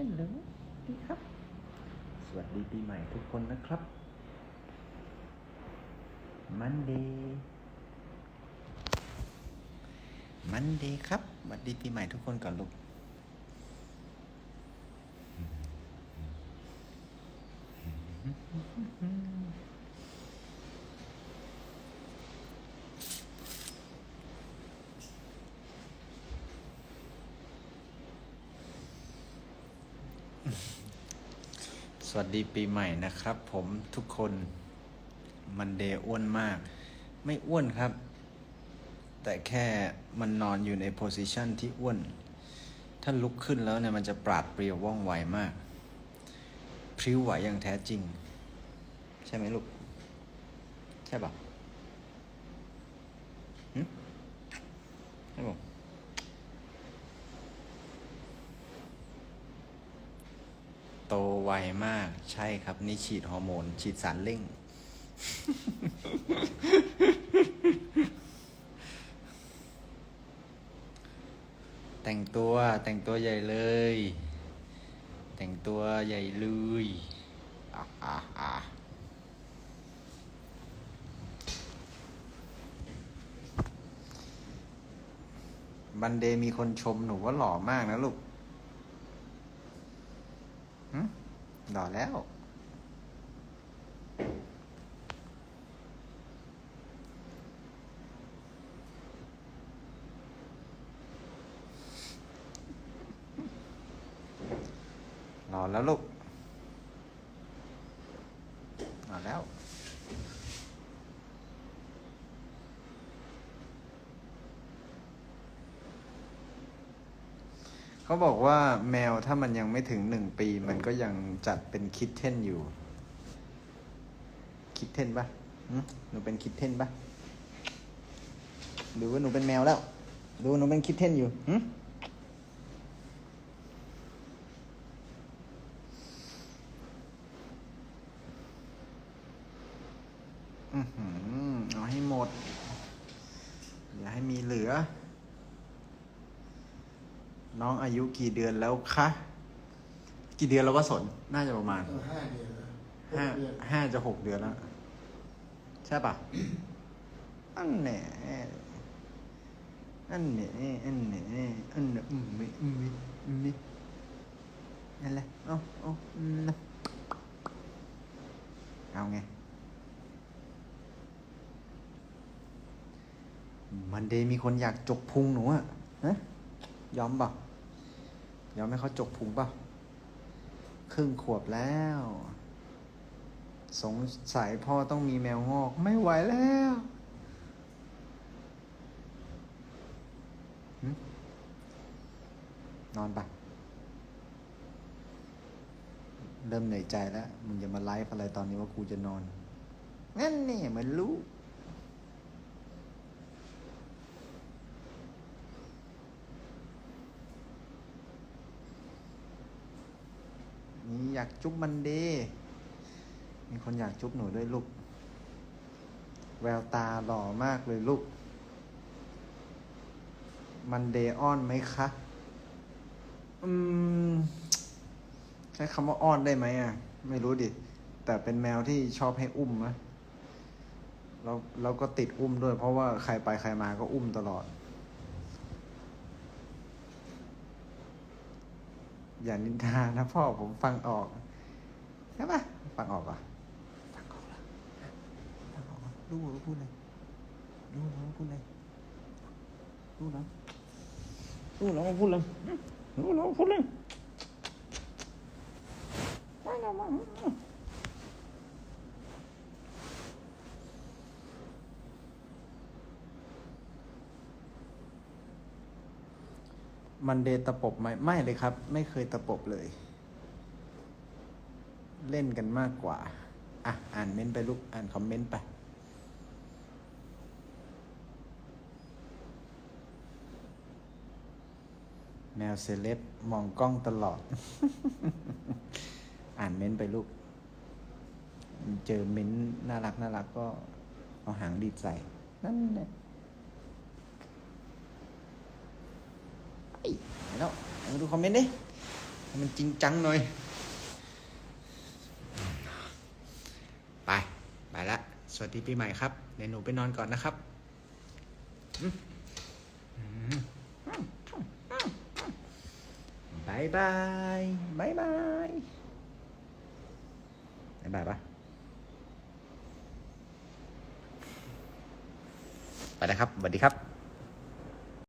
ช่นหรือดีครับ สวัสดีปีใหม่ทุกคนนะครับ มันดีมันดีครับสวัสดีปีใหม่ทุกคนก่อนลูกอืม สวัสดีปีใหม่นะครับ ผมทุกคนมันเดย์อ้วนมาก ไม่อ้วนครับ แต่แค่มันนอนอยู่ในโพสิชันที่อ้วน ถ้าลุกขึ้นแล้วเนี่ยมันจะปราดเปรียวว่องไวมาก พริ้วไหวอย่างแท้จริง ใช่ไหมลูก ใช่ปะหึใช่ปะโตไว มาก ใช่ครับ นี่ฉีดฮอร์โมน ฉีดสารเร่ง แต่งตัวแต่งตัวใหญ่เลย แต่งตัวใหญ่เลยอะอะอะบันเดมีคนชมหนูว่าหล่อมากนะลูกหึ ดอแล้วรอแล้วลูกรอแล้ว เขาบอกว่าแมวถ้ามันยังไม่ถึงหนึ่งปี มันก็ยังจัดเป็นคิดเทนอยู่ คิดเทนปะหนูเป็นคิดเทนปะหรือว่าหนูเป็นแมวแล้วดูหนูเป็นคิดเทนอยู่หึอือหือเอาให้หมด อย่าให้มีเหลือ น้องอายุกี่เดือนแล้วคะ กี่เดือนแล้วว่าสน น่าจะประมาณเออห้าเดือนแล้วห้าเดือนห้าจะหกเดือนแล้ว ใช่ปะอันแหน่อันแหน่อันแหน่อันแหน่อืมมิอืมมิอืมมินั่นแหละเอาเอาอืมนะเอาไงมันเดย์มีคนอยากจกพุงหนูอะฮะ ยอมเปล่ายอมให้เขาจกพุงเปล่าครึ่งขวบแล้ว สงสัยพ่อต้องมีแมวงอกไม่ไหวแล้วนอนปะเริ่มเหนื่อยใจแล้ว มึงอย่ามาไลฟ์อะไรตอนนี้ว่ากูจะนอน งั้นนี่ยมันรู้ นี่ อยากจุ๊บมันเดมีคนอยากจุ๊บหนูด้วยลูก แววตาหล่อมากเลยลูก มันเดอ้อนไหมคะ อืม ใช้คำว่าอ้อนได้ไหมอะ ไม่รู้ดิ แต่เป็นแมวที่ชอบให้อุ้มนะแล้วเราก็ติดอุ้มด้วย เพราะว่าใครไปใครมาก็อุ้มตลอด อย่านินทานะพ่อผมฟังออกใช่ปะฟังออกปะฟังออกแล้วฟังออกเหรอรู้ว่าพูดเลยรู้แล้วว่าพูดเลยรู้แล้วรู้แล้วว่าพูดเลยรู้แล้วว่าพูดอะไรไม่นะม มันเดตะปบไหมไม่เลยครับ ไม่เคยตะปบเลย เล่นกันมากกว่า อะ อ่านเม้นต์ไปลูก อ่านคอมเมนต์ไปแมวเซเลบมองกล้องตลอด อ่านเม้นต์ไปลูก เจอเม้นต์น่ารักน่ารักก็เอาหางดีใส่นั่นแหละไอ้แล้วเอา มาดูคอมเมนต์ดิมันจริงจังหน่อย ไป ไปละ สวัสดีปีใหม่ครับเดี๋ยวหนูไปนอนก่อนนะครับบายบายบายบายบายบายปะไปแล้วครับสวัสดีครับ